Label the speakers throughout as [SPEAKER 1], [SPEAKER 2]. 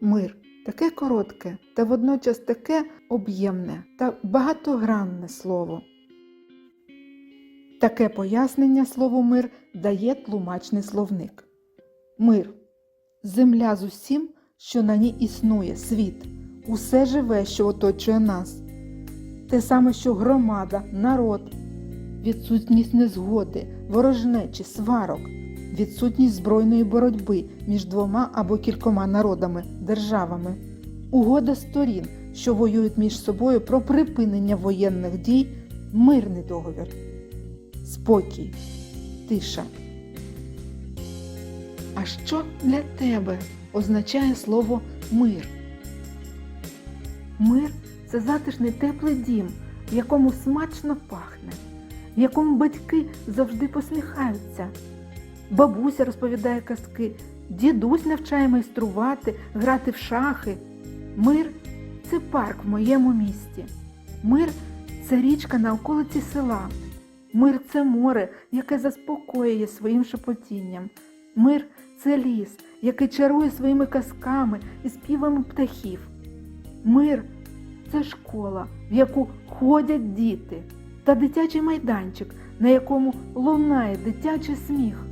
[SPEAKER 1] Мир таке коротке та водночас таке об'ємне та багатогранне слово. Таке пояснення слову мир дає тлумачний словник. Мир земля з усім, що на ній існує, світ, усе живе, що оточує нас. Те саме, що громада, народ, відсутність незгоди, ворожнечі, сварок, відсутність збройної боротьби між двома або кількома народами, державами, угода сторін, що воюють між собою про припинення воєнних дій, мирний договір, спокій, тиша. А що для тебе означає слово мир? Мир це затишний теплий дім, в якому смачно пахне, в якому батьки завжди посміхаються. Бабуся розповідає казки, дідусь навчає майструвати, грати в шахи. Мир це парк в моєму місті. Мир це річка на околиці села. Мир це море, яке заспокоює своїм шепотінням. Мир це ліс, який чарує своїми казками і співами птахів. Мир це школа, в яку ходять діти, та дитячий майданчик, на якому лунає дитячий сміх.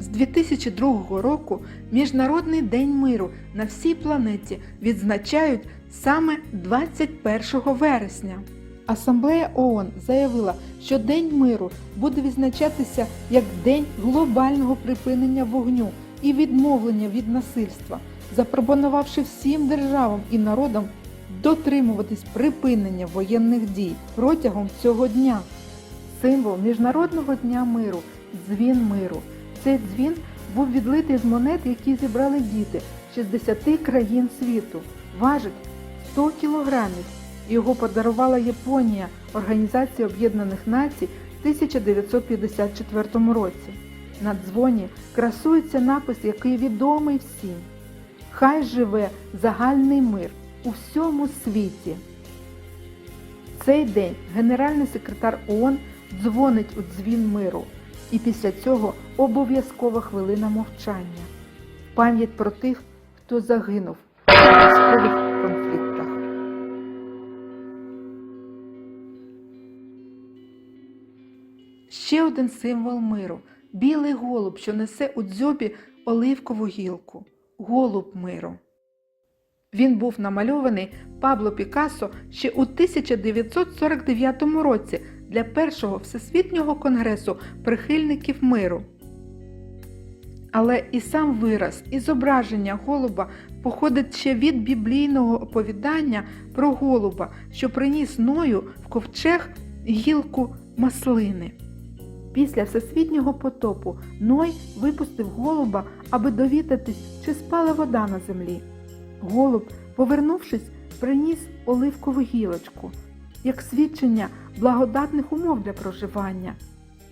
[SPEAKER 1] З 2002 року Міжнародний день миру на всій планеті відзначають саме 21 вересня. Асамблея ООН заявила, що День миру буде відзначатися як День глобального припинення вогню і відмовлення від насильства, запропонувавши всім державам і народам дотримуватись припинення воєнних дій протягом цього дня. Символ Міжнародного дня миру дзвін миру. Цей дзвін був відлитий з монет, які зібрали діти з 60 країн світу. Важить 100 кілограмів. Його подарувала Японія Організація Об'єднаних Націй в 1954 році. На дзвоні красується напис, який відомий всім. Хай живе загальний мир у всьому світі. Цей день генеральний секретар ООН дзвонить у дзвін миру. І після цього обов'язкова хвилина мовчання. Пам'ять про тих, хто загинув у військових конфліктах. Ще один символ миру білий голуб, що несе у дзьобі оливкову гілку. Голуб миру. Він був намальований Пабло Пікассо ще у 1949 році для першого всесвітнього конгресу прихильників миру. Але і сам вираз, і зображення голуба походить ще від біблійного оповідання про голуба, що приніс Ною в ковчег гілку маслини. Після всесвітнього потопу Ной випустив голуба, аби довідатись, чи спала вода на землі. Голуб, повернувшись, приніс оливкову гілочку, як свідчення благодатних умов для проживання.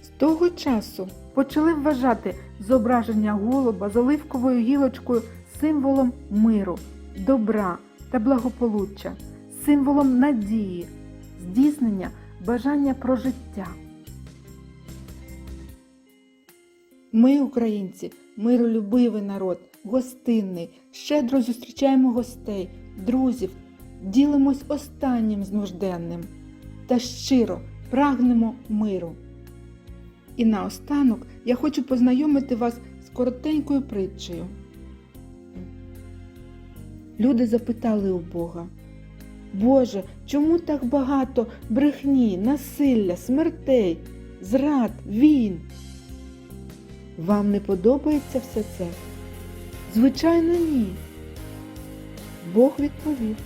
[SPEAKER 1] З того часу почали вважати зображення голуба з оливковою гілочкою символом миру, добра та благополуччя, символом надії, здійснення бажання про життя. Ми, українці, миролюбивий народ, гостинний, щедро зустрічаємо гостей, друзів, ділимось останнім з нужденним та щиро прагнемо миру. І наостанок я хочу познайомити вас з коротенькою притчею. Люди запитали у Бога, Боже, чому так багато брехні, насилля, смертей, зрад, війн? Вам не подобається все це? Звичайно, ні. Бог відповів.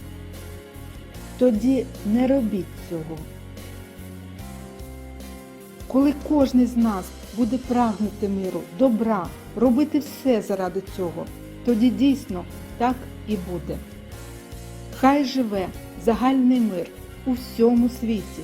[SPEAKER 1] Тоді не робіть цього. Коли кожен з нас буде прагнути миру, добра, робити все заради цього, тоді дійсно так і буде. Хай живе загальний мир у всьому світі.